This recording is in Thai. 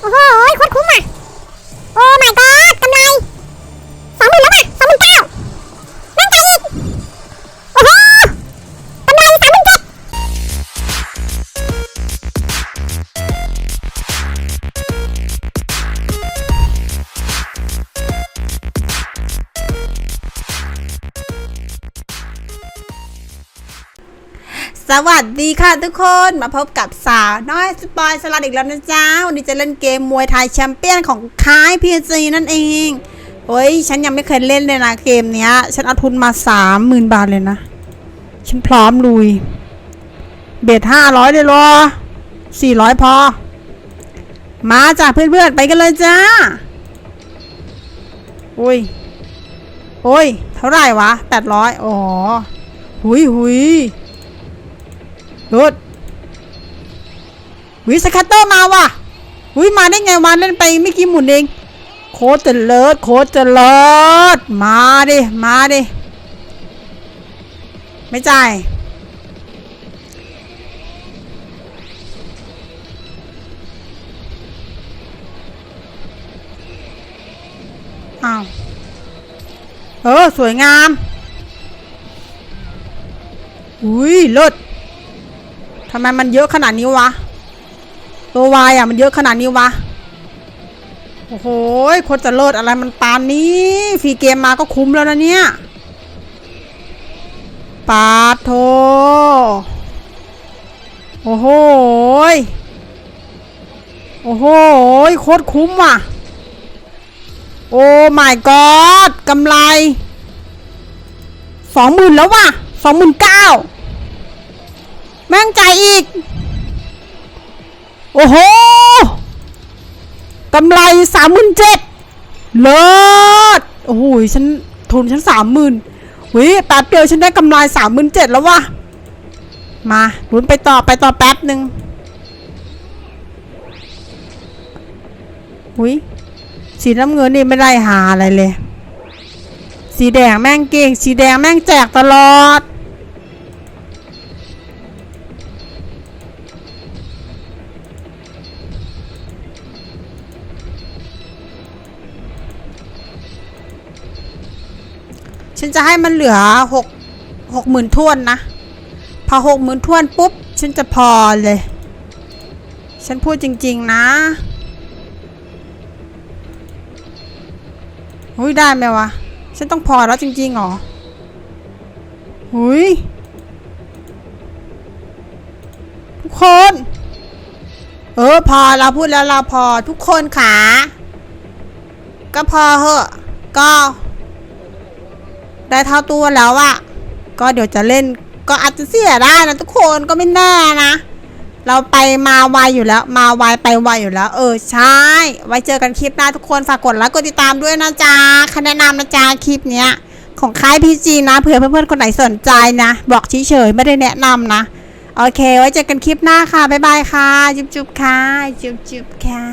โอ้โหโคตรคุ้มอะ สวัสดีค่ะทุกคนมาพบกับสาวน้อยสปอยสลัดอีกแล้วนะจ๊ะวันนี้จะเล่นเกมมวยไทยแชมเปี้ยนของค่ายพีซีนั่นเองโอ้ยฉันยังไม่เคยเล่นเลยนะเกมเนี้ย ฉันเอาทุนมาสามหมื่นบาทเลยนะ ฉันพร้อมลุย เบ็ดห้าร้อยเลยรอสี่ร้อยพอ มาจ้ะเพื่อนๆ ไปกันเลยจ้าโอ้ยโอ้ย เท่าไหร่วะแปดร้อยอ๋อหุยหุย รุดวิสคัตเตอร์มาว่ะวิมาได้ไงวะเล่นไปไม่กี่หมุนเอง โคตรเจริญโคตรเจริญมาดิมาดิไม่จ่ายอ้าวเออ สวยงาม อุ้ยเลิศ ทำไมมันเยอะขนาดนี้วะ ตัววายอะมันเยอะขนาดนี้วะ โอ้โหคนจะเลิศอะไรมันปานนี้ฟรีเกมมาก็คุ้มแล้วนะเนี่ย ปาดโท โอ้โหยโอ้โห โคตรคุ้มว่ะ โอ้ my god กำไรสองหมื่นแล้วว่ะสองหมื่นเก้า แม่งจ่อีก โอ้โหกำไรสามหมื่นเจ็ดเลิศโอ้โหฉันทุนฉันสามหมื่นวิแป๊บเดียวฉันได้กำไรสามหมื่นเจ็ดแล้ววะมาลุ้นไปต่อไปต่อแป๊บหนึ่งอุ้ยสีน้ำเงินนี่ไม่ได้หาอะไรเลย สีแดงแม่งเก่ง สีแดงแม่งแจกตลอด ฉันจะให้มันเหลือหกหกหมื่นทวนนะ พอหกหมื่นทวนปุ๊บ ฉันจะพอเลย ฉันพูดจริง ๆ นะหุยได้ไหมวะ ฉันต้องพอแล้วจริงๆหรอหุยทุกคน เออพอเราพูดแล้วเราพอทุกคนขาก็พอเหอะก็ ได้เท่าตัวแล้วอะก็เดี๋ยวจะเล่นก็อาจจะเสียได้นะทุกคนก็ไม่แน่นะ เราไปมาไวอยู่แล้ว มาไวไปไวอยู่แล้ว เออใช่ ไว้เจอกันคลิปหน้าทุกคนฝากกดไลค์กดติดตามด้วยนะจ๊ะคะแนะนำนะจ๊ะคลิปเนี้ยของค่ายพีจีนะเผื่อเพื่อนๆคนไหนสนใจนะ บอกเฉยๆไม่ได้แนะนำนะโอเค ไว้เจอกันคลิปหน้าค่ะ บ๊ายบายค่ะ จุ๊บๆค่ะ จุ๊บๆค่ะ